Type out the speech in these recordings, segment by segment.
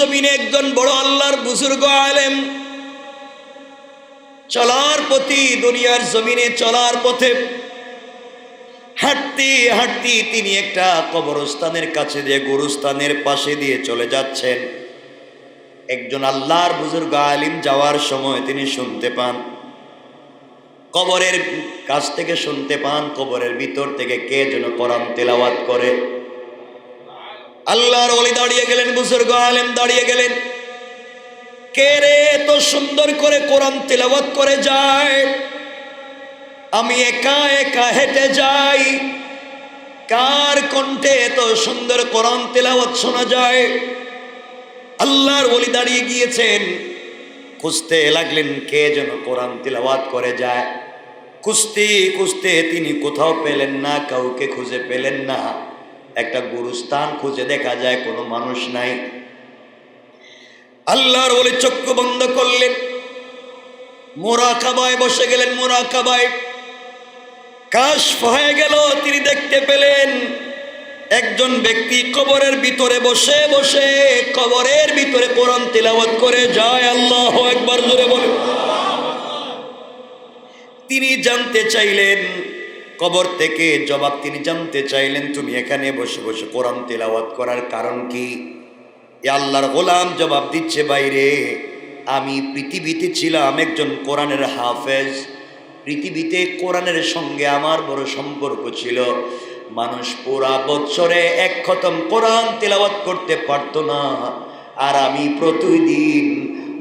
জমিনে একজন বড় আল্লাহর বুজুর্গ আলেম চলার পথে দুনিয়ার জমিনে চলার পথে হাঁটতে হাঁটতে তিনি একটা কবরস্থানের কাছে দিয়ে গুরুস্থানের পাশে দিয়ে চলে যাচ্ছেন। একজন আল্লাহর বুজুর্গ আলিম যাওয়ার সময় তিনি শুনতে পান, কবরের কাছ থেকে শুনতে পান, কবরের ভিতর থেকে কে যেন কোরআন তেলাওয়াত করে। আল্লাহর ওলি দাঁড়িয়ে গেলেন, বুজুর্গ আলেম দাঁড়িয়ে গেলেন। কে রে এত সুন্দর করে কোরআন তেলাওয়াত করে যায়? আমি একা একা হেঁটে যাই। কার কণ্ঠে এত সুন্দর কোরআন তেলাওয়াত শোনা যায়? আল্লাহর ওলি দাঁড়িয়ে গিয়েছেন। খুঁজতে লাগলেন কে যেন কোরআন তেলাওয়াত করে যায়। কুস্তি কুস্তে তিনি কোথাও পেলেন না, কাউকে খুঁজে পেলেন না। একটা গুরুস্থান খুঁজে দেখা যায়, কোনো মানুষ নাই। আল্লাহর বলে চক্ষু বন্ধ করলেন। মোরাকাবায় বসে গেলেন, মোরাকাবায়। কাশ হয়ে গেল, তিনি দেখতে পেলেন একজন ব্যক্তি কবরের ভিতরে বসে বসে কবরের ভিতরে কোরআন তিলাওয়াত করে যায়। আল্লাহ একবার জোরে বলে তিনি জানতে চাইলেন কবর থেকে জবাব তিনি জানতে চাইলেন, তুমি এখানে বসে বসে কোরআন তেলাওয়াত করার কারণ কি? আল্লাহর গোলাম জবাব দিচ্ছে, বাইরে, আমি পৃথিবীতে ছিলাম একজন কোরআনের হাফেজ। পৃথিবীতে কোরআনের সঙ্গে আমার বড় সম্পর্ক ছিল। মানুষ পুরা বছরে এক খতম কোরআন তেলাওয়াত করতে পারতো না। আর আমি প্রতিদিন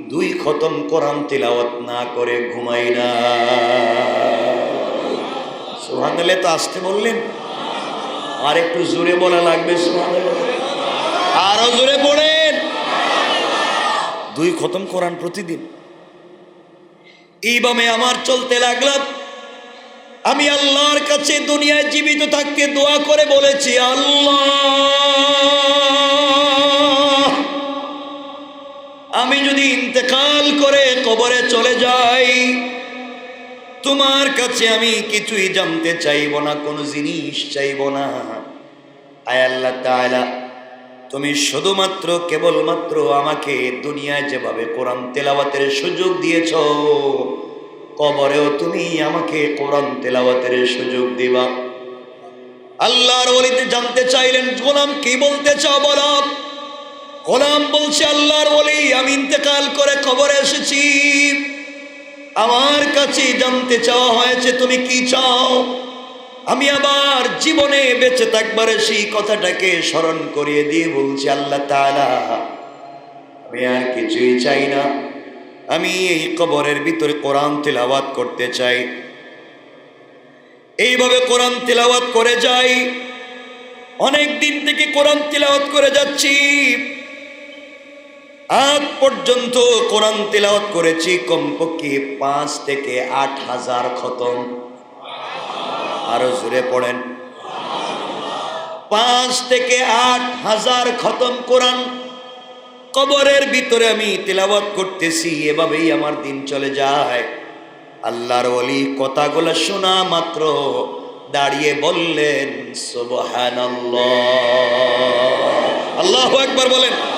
দুই খতম কোরআন তেলাওয়াত না করে ঘুমাই না। সোহানালে তো আসতে বললেন। আর একটু জোরে বলা লাগবে সোহানালে আরও জোরে পড়েন দুই খতম কোরআন প্রতিদিন। এইভাবে আমার চলতে লাগলাম আমি আল্লাহর কাছে দুনিয়ায় জীবিত থাকতে দোয়া করে বলেছি, আল্লাহ। তোমার আমি কিছুই জানতে চাইব না, কোনো জিনিস চাইব না। আয় আল্লাহ তাআলা, তুমি শুধুমাত্র, কেবলমাত্র আমাকে দুনিয়ায় যেভাবে কোরআন তেলাওয়াতের সুযোগ দিয়েছ, কবরেও তুমি আমাকে কোরআন তেলাওয়াতের সুযোগ দিবা। আল্লাহর ওলিতে জানতে চাইলেন, গোলাম, কি বলতে চাও বলো? গোলাম বলছে, আল্লাহর ওলি, আমি ইন্তেকাল করে কবরে এসেছি। আমার কাছে জানতে চাওয়া হয়েছে, তুমি কি চাও? আমি আবার জীবনে বেঁচে থাকবার সেই কথাটাকে স্মরণ করিয়ে দিয়ে বলছি, আল্লাহ তাআলা, আমি আর কিছুই চাই না। আমি এই কবরের ভিতরে কোরআন তেলাওয়াত করতে চাই। এইভাবে কোরআন তেলাওয়াত করে যাই। অনেক দিন থেকে কোরআন তেলাওয়াত করে যাচ্ছি। আজ পর্যন্ত কোরআন তেলাওয়াত করেছি কমপক্ষে পাঁচ থেকে আট হাজার খতম। আরও জুড়ে পড়েন। পাঁচ থেকে আট হাজার খতম কোরআন। কবরের ভিতরে আমি তেলাওয়াত করতেছি, এভাবেই আমার দিন চলে যায়। আল্লাহর অলি কথাগুলো শোনা মাত্র, দাঁড়িয়ে বললেন, সুবহানাল্লাহ। আল্লাহু একবার বলেন।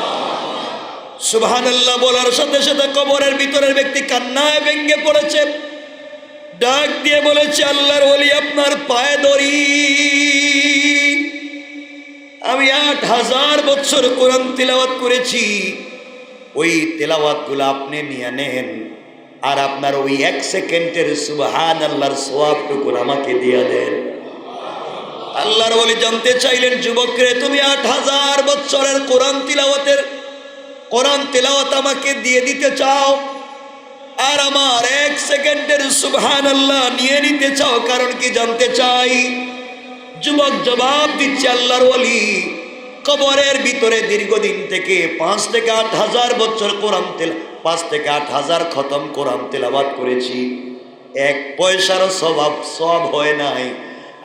সুবহানাল্লাহ বলার সাথে সাথে কবরের ভিতরের ব্যক্তি কান্নায় ভেঙ্গে পড়েছে। ডাক দিয়ে বলেছে, আল্লাহর ওলি আপনার পায়ে দড়ি। আমি আট হাজার বছর কোরআন তেলাওয়াত করেছি। ওই তেলাওয়াতগুলো আপনি নিয়ে নেন। আর আপনার ওই এক সেকেন্ডের সুবহান আল্লাহর সোয়াবটুকু আমাকে দিয়ে দেন। আল্লাহর বলি জানতে চাইলেন, যুবকরে, তুমি আট হাজার বছরের কোরআন তিলাওয়াতের কোরআন তেলাওয়াত আমাকে দিয়ে দিতে চাও আর আমার এক সেকেন্ডের সুবহান আল্লাহ নিয়ে নিতে চাও, কারণ কি জানতে চাই? যুবক জবাব দিচ্ছে আল্লাহর ওলি কবরের ভিতরে দীর্ঘদিন থেকে পাঁচ থেকে আট হাজার বছর কোরআন তেল, পাঁচ থেকে আট হাজার খতম কোরআন তেলাবাদ করেছি। এক পয়সারও স্বভাব, সব হয় নাই।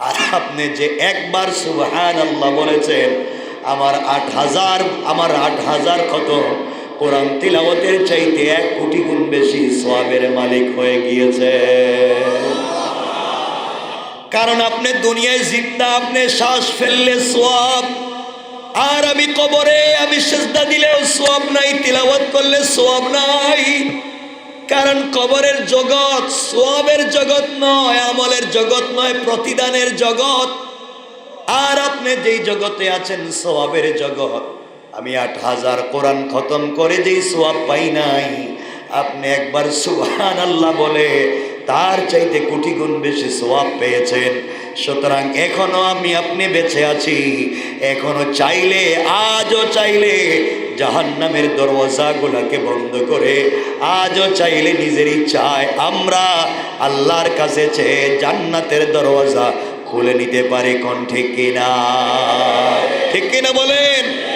আর আপনি যে একবার সুবহান আল্লাহ বলেছেন আমার আট হাজার, আমার আট হাজার খতম কোরআন তিলাওয়াতের চাইতে এক কোটি গুণ বেশি সোয়াবের মালিক হয়ে গিয়েছে। কারণ আপনি দুনিয়ায় জিন্দা, আপনি শ্বাস ফেললে সোয়াব আর আমি কবরে, আমি সেজদা দিলেও সোয়াব নাই, তিলাওয়াত করলে সোয়াব নাই। কারণ কবরের জগৎ সোয়াবের জগৎ নয়, আমলের জগৎ নয়, প্রতিদানের জগৎ। আর আপনি যেই জগতে আছেন, সোয়াবের জগৎ। আমি আট হাজার কোরআন খতম করে যেই সোয়াব পাই নাই, আপনি একবার সুহান আল্লাহ বলে তার চাইতে কোটি গুণ বেশি সোয়াব পেয়েছেন। সুতরাং এখনও আমি আপনি বেঁচে আছি। এখনও চাইলে, আজও চাইলে জাহান্নামের দরওয়াজাগুলোকে বন্ধ করে, আজও চাইলে নিজের ইচ্ছায় আমরা আল্লাহর কাছে চেয়ে জান্নাতের দরওয়াজা খুলে নিতে পারে কোন ঠিক কিনা। ঠিক কিনা বলেন?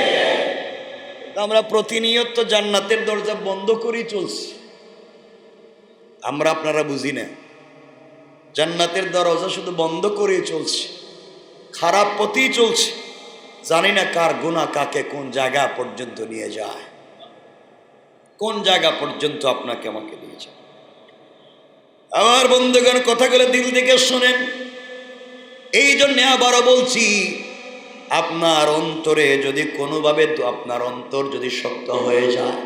আমরা প্রতিনিয়ত জান্নাতের দরজা বন্ধ করেই চলছি। আমরা আপনারা বুঝি না। জান্নাতের দরজা শুধু বন্ধ করেই চলছে। খারাপ পথেই চলছে। জানি না কার গুণা কাকে কোন জায়গা পর্যন্ত নিয়ে যায়। কোন জায়গা পর্যন্ত আপনাকে আমাকে নিয়ে যায়। আমার বন্ধুগণ, কথাগুলো দিল থেকে শোনেন। এই জন্যে আবারও বলছি, আপনার অন্তরে যদি কোনোভাবে আপনার অন্তর যদি শক্ত হয়ে যায়,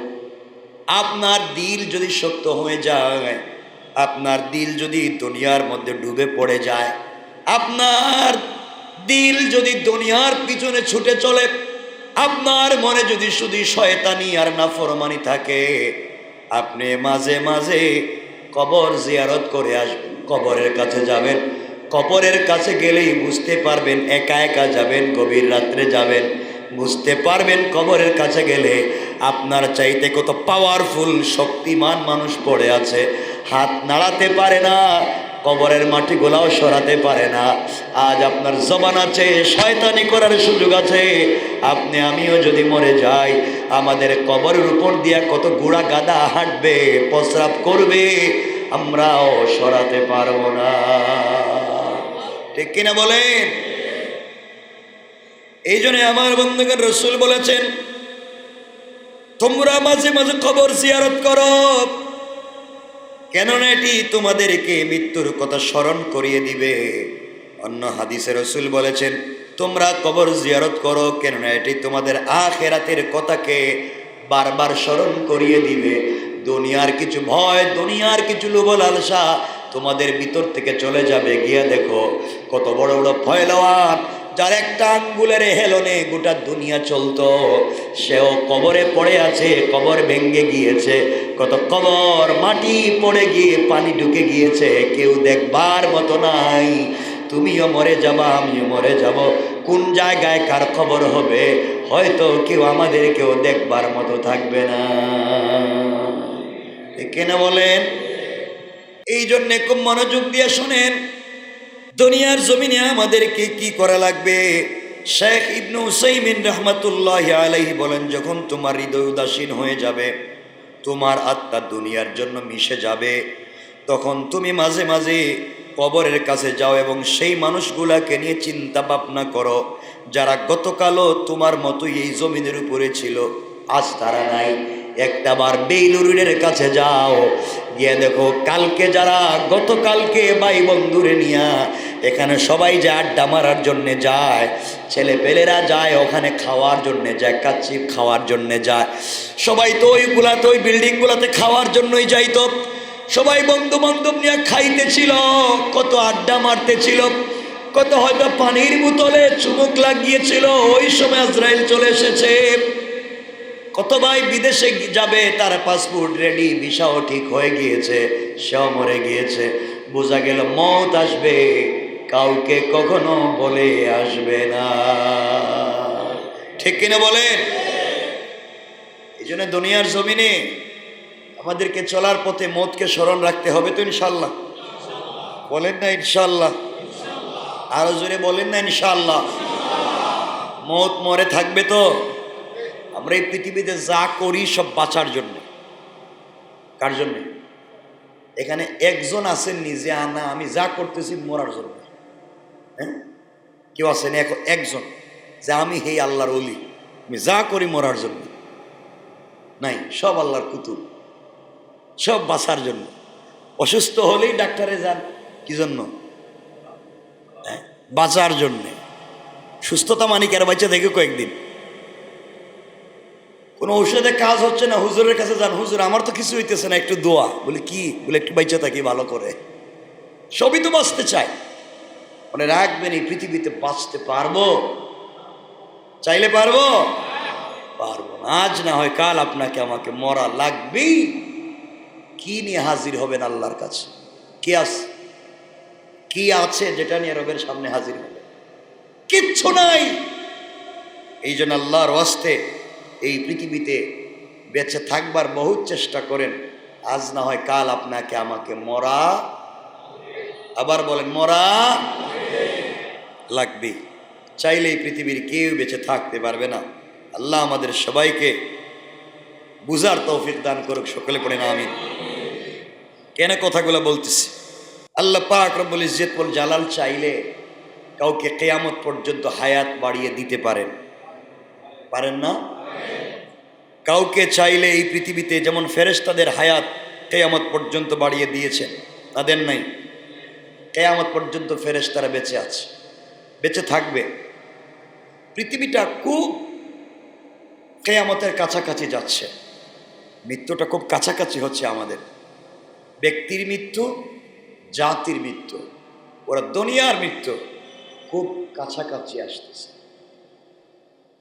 আপনার দিল যদি শক্ত হয়ে যায়, আপনার দিল যদি দুনিয়ার মধ্যে ডুবে পড়ে যায়, আপনার দিল যদি দুনিয়ার পিছনে ছুটে চলে, আপনার মনে যদি শুধু শয়তানি আর নাফরমানি থাকে, আপনি মাঝে মাঝে কবর জিয়ারত করে আসবেন, কবরের কাছে যাবেন। কবরের কাছে গেলেই বুঝতে পারবেন, একা একা যাবেন, গভীর রাত্রে যাবেন। বুঝতে পারবেন কবরের কাছে গেলে আপনার চাইতে কত পাওয়ারফুল শক্তিমান মানুষ পড়ে আছে। হাত নাড়াতে পারে না, কবরের মাটিগুলাও সরাতে পারে না। আজ আপনার জবান আছে, শয়তানি করার সুযোগ আছে। আপনি, আমিও যদি মরে যাই, আমাদের কবরের উপর দিয়া কত গুড়া গাদা হাঁটবে, প্রস্রাব করবে, আমরাও সরাতে পারব না। ঠিক কিনা বলেন? এই জন্য আমার বন্ধুগণ রসুল বলেছেন, তোমরা মাঝে মাঝে খবর জিয়ারত করো। কেননা এটি তোমাদেরকে মৃত্যুর কথা স্মরণ করিয়ে দিবে। অন্য হাদিসে রসুল বলেছেন, তোমরা কবর জিয়ারত করো কেননা এটি তোমাদের আখেরাতের কথাকে বারবার স্মরণ করিয়ে দিবে। দুনিয়ার কিছু ভয়, দুনিয়ার কিছু লোভ লালসা তোমাদের ভিতর থেকে চলে যাবে। গিয়ে দেখো, কত বড় বড় ফয়লাওয়ান যার একটা আঙ্গুলের হেলনে গোটা দুনিয়া চলতো। সেও কবরে পড়ে আছে, কবর ভেঙ্গে গিয়েছে। কত কবর, মাটি পড়ে গিয়ে পানি ঢুকে গিয়েছে। কেউ দেখবার মতো নাই। তুমিও মরে যাবা, আমিও মরে যাব। কোন জায়গায় কার খবর হবে? হয়তো কেউ আমাদের কেউ দেখবার মতো থাকবে না। কেন বলেন? এই জন্যে খুব মনোযোগ দিয়ে শোনেন, দুনিয়ার জমিনে আমাদেরকে কি করা লাগবে? শেখ ইবনু হুসাইমিন রহমতুল্লাহ আলাইহি বলেন, যখন তোমার হৃদয় উদাসীন হয়ে যাবে, তোমার আত্মা দুনিয়ার জন্য মিশে যাবে, তখন তুমি মাঝে মাঝে কবরের কাছে যাও এবং সেই মানুষগুলাকে নিয়ে চিন্তা ভাবনা করো, যারা গতকালও তোমার মতোই এই জমিনের উপরে ছিল, আজ তারা নাই। একটা বার বেইলুরের কাছে যাও। গিয়ে দেখো, কালকে যারা, গতকালকে ভাই বন্ধুরে নিয়া এখানে সবাই যে আড্ডা মারার জন্যে যায় ছেলে পেলেরা যায়, ওখানে খাওয়ার জন্যে যায়, কাচ্চি খাওয়ার জন্যে যায়। সবাই তো ওইগুলাতে ওই বিল্ডিংগুলাতে খাওয়ার জন্যই যাইতো। সবাই বন্ধু বান্ধব নিয়ে খাইতেছিল, কত আড্ডা মারতেছিল, কত হয়তো পানির বোতলে চুমুক লাগিয়েছিল। ওই সময় আজরাইল চলে এসেছে। কত ভাই বিদেশে যাবে, তার পাসপোর্ট রেডি ভিসাও ঠিক হয়ে গিয়েছে, সেও মরে গিয়েছে। বোঝা গেল মত আসবে, কাউকে কখনো বলে আসবে না। ঠিক কিনা বলেন? এই জন্য দুনিয়ার জমিনে আমাদেরকে চলার পথে মতকে স্মরণ রাখতে হবে তো ইনশাল্লাহ। বলেন না ইনশাল্লাহ। আরও জোরে বলেন না ইনশাল্লাহ। মত মরে থাকবে তো? আমরা এই পৃথিবীতে যা করি সব বাঁচার জন্য। কার জন্য? এখানে একজন আছেন নিজে আনা, আমি যা করতেছি মরার জন্য। হ্যাঁ? কেউ আছেন এখন একজন। যে আমি হে আল্লাহর অলি আমি যা করি মরার জন্য। নাই, সব আল্লাহর কুতুব। সব বাঁচার জন্য। অসুস্থ হলেই ডাক্তারে যান, কি জন্য? হ্যাঁ? বাঁচার জন্যে। সুস্থতা মানে কার বাচ্চা থেকে কয়েকদিন। কোনো ঔষধে কাজ হচ্ছে না, হুজুরের কাছে যান। হুজুর, আমার তো কিছু হইতেছে না, একটু দোয়া। বলে, কি? বলে, একটু বাইচা থাকি, ভালো করে। সবই তো বাঁচতে চাই মানে রাখবেন, এই পৃথিবীতে বাঁচতে পারব? চাইলে পারব? পারব আজ না হয় কাল আপনাকে আমাকে মরা লাগবেই। কি নিয়ে হাজির হবেন আল্লাহর কাছে? কি আছে কি আছে যেটা নিয়ে রবের সামনে হাজির হবে? কিচ্ছু নাই। এই জন্য আল্লাহর ওয়াস্তে এই পৃথিবীতে বেঁচে থাকবার বহুত চেষ্টা করেন, আজ না হয় কাল আপনাকে আমাকে মরা, আবার বলেন, মরা লাগবে। চাইলে এই পৃথিবীর কেউ বেঁচে থাকতে পারবে না। আল্লাহ আমাদের সবাইকে বুঝার তৌফিক দান করুক, সকলে পড়ে না আমি কেন কথাগুলো বলতেছি? আল্লাহ পাক ইজ্জত বল জালাল চাইলে কাউকে কেয়ামত পর্যন্ত হায়াত বাড়িয়ে দিতে পারেন। পারেন না? কাউকে চাইলে এই পৃথিবীতে যেমন ফেরেশতাদের হায়াত কেয়ামত পর্যন্ত বাড়িয়ে দিয়েছেন, তাদের নাই। কেয়ামত পর্যন্ত ফেরেশতারা বেঁচে আছে, বেঁচে থাকবে। পৃথিবীটা খুব কেয়ামতের কাছাকাছি যাচ্ছে। মৃত্যুটা খুব কাছাকাছি হচ্ছে আমাদের। ব্যক্তির মৃত্যু, জাতির মৃত্যু, ওরা দুনিয়ার মৃত্যু খুব কাছাকাছি আসতেছে।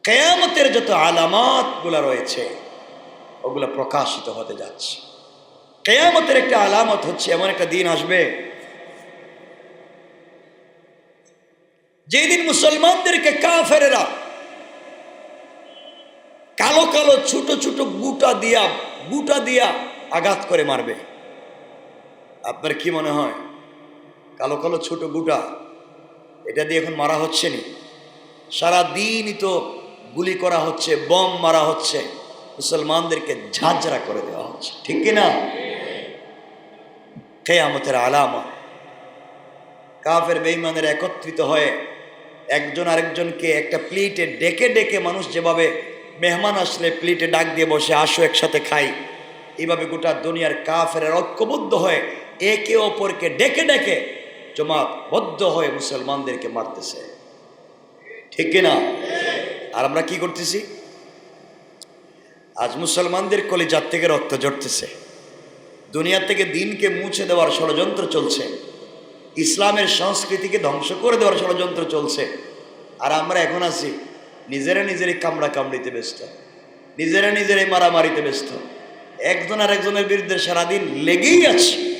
কেয়ামতের যত আলামতগুলো রয়েছে, ওগুলো প্রকাশিত হতে যাচ্ছে। কেয়ামতের একটা আলামত হচ্ছে, এমন একটা দিন আসবে, যেদিন মুসলমানদেরকে কাফেরেরা কালো কালো ছোট ছোট গুটা দিয়া গুটা দিয়া আঘাত করে মারবে। আপনার কি মনে হয়? কালো কালো ছোট গুটা, এটা দিয়ে এখন মারা হচ্ছে নি? সারা দিনই তো গুলি করা হচ্ছে, বম মারা হচ্ছে, মুসলমানদেরকে ঝাঁঝরা করে দেওয়া হচ্ছে। ঠিক কিনা কেয়ামতের আলামা কাফের বেইমানের একত্রিত হয়ে একজন আরেকজনকে একটা প্লেটে ডেকে ডেকে মানুষ যেভাবে মেহমান আসলে প্লেটে ডাক দিয়ে বসে, আসো, একসাথে খাই। এইভাবে গোটা দুনিয়ার কাফের ঐক্যবদ্ধ হয়ে একে অপরকে ডেকে ডেকে জমাবদ্ধ হয়ে মুসলমানদেরকে মারতেছে। ঠিক কিনা আর আমরা কি করতেছি? আজ মুসলমানদের কলিজার থেকে রক্ত জড়তেছে দুনিয়া থেকে দিনকে মুছে দেওয়ার ষড়যন্ত্র চলছে। ইসলামের সংস্কৃতিকে ধ্বংস করে দেওয়ার ষড়যন্ত্র চলছে। আর আমরা এখন আছি, নিজেরা নিজেরই কামড়া কামড়িতে ব্যস্ত। নিজেরা নিজেরাই মারামারিতে ব্যস্ত। একজন আর একজনের বিরুদ্ধে সারাদিন লেগেই আছে।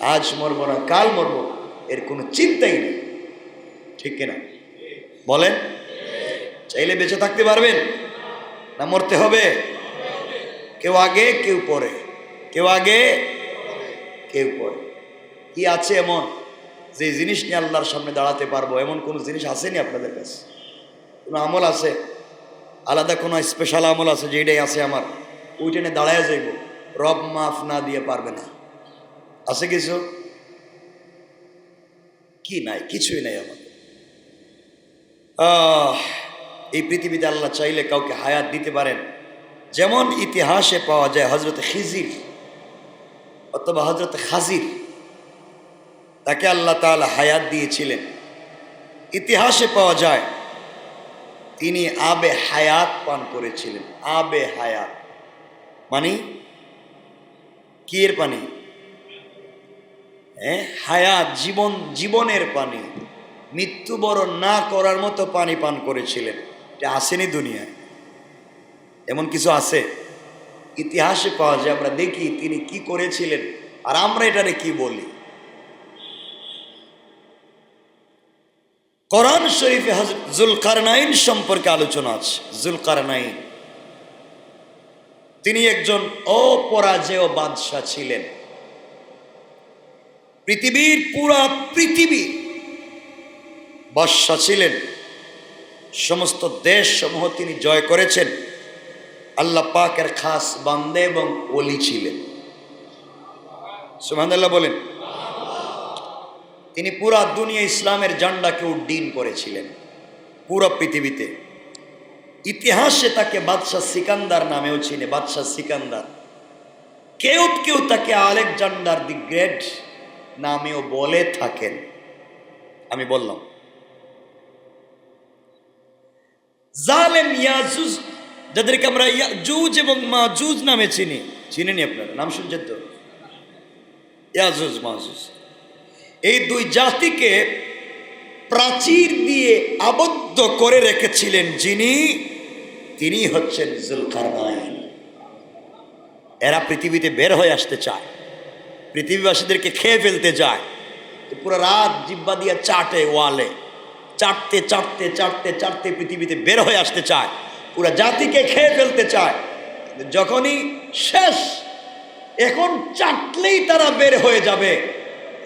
আজ মরব না, কাল মরব এর কোনো চিন্তাই নেই। ঠিক কিনা? বলেন। চাইলে বেঁচে থাকতে পারবেন? না মরতে হবে? কেউ আগে কেউ পরে। কেউ আগে কেউ পরে। কি আছে এমন? যে জিনিস নিয়ে আল্লাহর সামনে দাঁড়াতে পারব এমন কোনো জিনিস আসেনি আপনাদের কাছে? কোনো আমল আছে? আলাদা কোনো স্পেশাল আমল আছে যেটাই আছে আমার? ওইটা নিয়ে দাঁড়ায় যাইব। রব মাফ না দিয়ে পারবে না। আছে কিছু? কি নাই? কিছুই নাই আমার আহ, এই পৃথিবীতে আল্লাহ চাইলে কাউকে হায়াত দিতে পারেন। যেমন ইতিহাসে পাওয়া যায় হজরত খিজির অথবা হজরত খাজির। তাকে আল্লাহ তাআলা হায়াত দিয়েছিলেন। ইতিহাসে পাওয়া যায় তিনি আবে হায়াত পান করেছিলেন। আবে হায়াত। মানে কি এর পানি? হ্যাঁ হায়াত, জীবন, জীবনের পানি। মৃত্যুবরণ না করার মতো পানি পান করেছিলেন। এটা আসেনি দুনিয়ায়। এমন কিছু আছে? ইতিহাসে পাওয়া যায়, আমরা দেখি তিনি কি করেছিলেন, আর আমরা এটারে কি বলি? কোরআন শরীফে জুলকারনাইন সম্পর্কে আলোচনা আছে। জুলকারনাইন, তিনি একজন অপরাজেয় বাদশাহ ছিলেন। পৃথিবীর পুরা পৃথিবী বাদশাহ ছিলেন। সমস্ত দেশ সমূহ তিনি জয় করেছেন। আল্লাহ পাকের খাস বান্দে এবং ওলি ছিলেন। সুহান্দাল্লাহ বলেন, তিনি পুরা দুনিয়া ইসলামের জান্ডাকে উড্ডীন করেছিলেন, পুরো পৃথিবীতে। ইতিহাসে তাকে বাদশাহ সিকান্দার নামেও চিনে, বাদশাহ সিকান্দার। কেউ কেউ তাকে আলেকজান্ডার দি গ্রেট নামেও বলে থাকেন। আমি বললাম জালেম ইয়াজুজ, যাদেরকে আমরা ইয়াজুজ এবং মাজুজ নামে চিনি। চিনেনি আপনারা? নাম শুনছেন তো? ইয়াজুজ মাহুজ এই দুই জাতিকে প্রাচীর দিয়ে আবদ্ধ করে রেখেছিলেন যিনি, তিনি হচ্ছেন জুলকারনাইন। এরা পৃথিবীতে বের হয়ে আসতে চায়। পৃথিবীবাসীদেরকে খেয়ে ফেলতে যায়। পুরো রাত জিব্বা দিয়ে চাটে ওয়ালে। চাটতে চাটতে চাটতে চাটতে পৃথিবীতে বের হয়ে আসতে চায়। পুরো জাতিকে খেয়ে ফেলতে চায়। যখনই শেষ, এখন চাটলেই তারা বের হয়ে যাবে।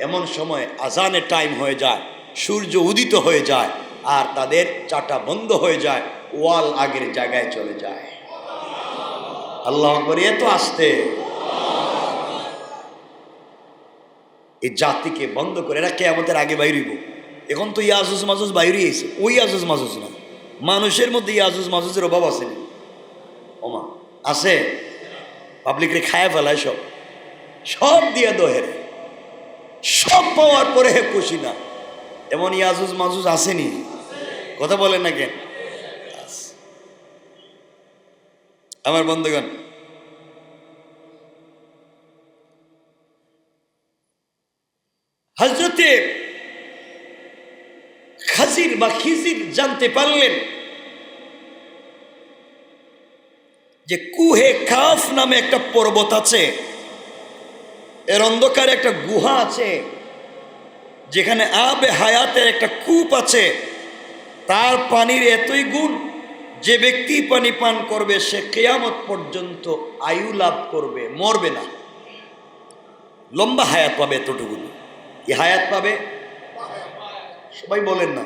এমন সময় আজানের টাইম হয়ে যায়, সূর্য উদিত হয়ে যায়, আর তাদের চাটা বন্ধ হয়ে যায়, ওয়াল আগের জায়গায় চলে যায়। আল্লাহ আকবর এত আসতে। এই জাতিকে বন্ধ করে, এরা কে আমাদের আগে বাইরিব এখন তো ইয়াজুজ মাজুজ বাইরে এসে ওই ইয়াজুজ মাজুজ না। মানুষের মধ্যে ইয়াজুজ মাজুজের অভাব আছে ওমা, আছে। পাবলিকরে খায় ফেলায় সব। সব দিয়া দোহের। সব পাওয়ার পরে হে খুশি না। এমন ইয়াজুজ মাজুজ আসেনি কথা বলেন না কেন? আমার বন্ধুগণ হজরতে খাজির বা খিজির জানতে পারলেন যে কুহে কাফ নামে একটা পর্বত আছে। এর অন্ধকারে একটা গুহা আছে। যেখানে আবে হায়াতের একটা কূপ আছে। তার পানির এতই গুণ, যে ব্যক্তি পানি পান করবে, সে কেয়ামত পর্যন্ত আয়ু লাভ করবে, মরবে না। লম্বা হায়াত পাবে এতটুকু কি হায়াত পাবে? সবাই বলেন না।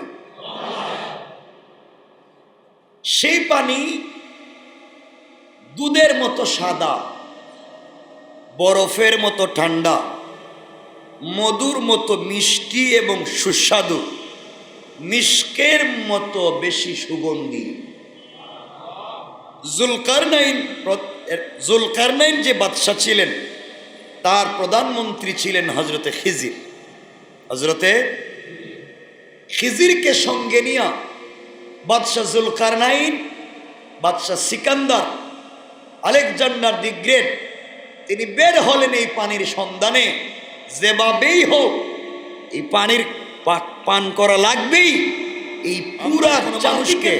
সেই পানি দুধের মতো সাদা, বরফের মতো ঠান্ডা, মধুর মতো মিষ্টি এবং সুস্বাদু, মিষ্কের মতো বেশি সুগন্ধি। জুলকারনাইন জুলকারনাইন যে বাদশাহ ছিলেন, তার প্রধানমন্ত্রী ছিলেন হজরতে খিজির। হজরতে খিজিরকে সঙ্গে নিয়া বাদশাহ জুলকারনাইন বাদশাহ সিকান্দার আলেকজান্ডার দি গ্রেট তিনি বের হলেন এই পানির সন্ধানে। যেভাবেই হোক এই পানির পান করা লাগবেই। এই পুরা মানুষকে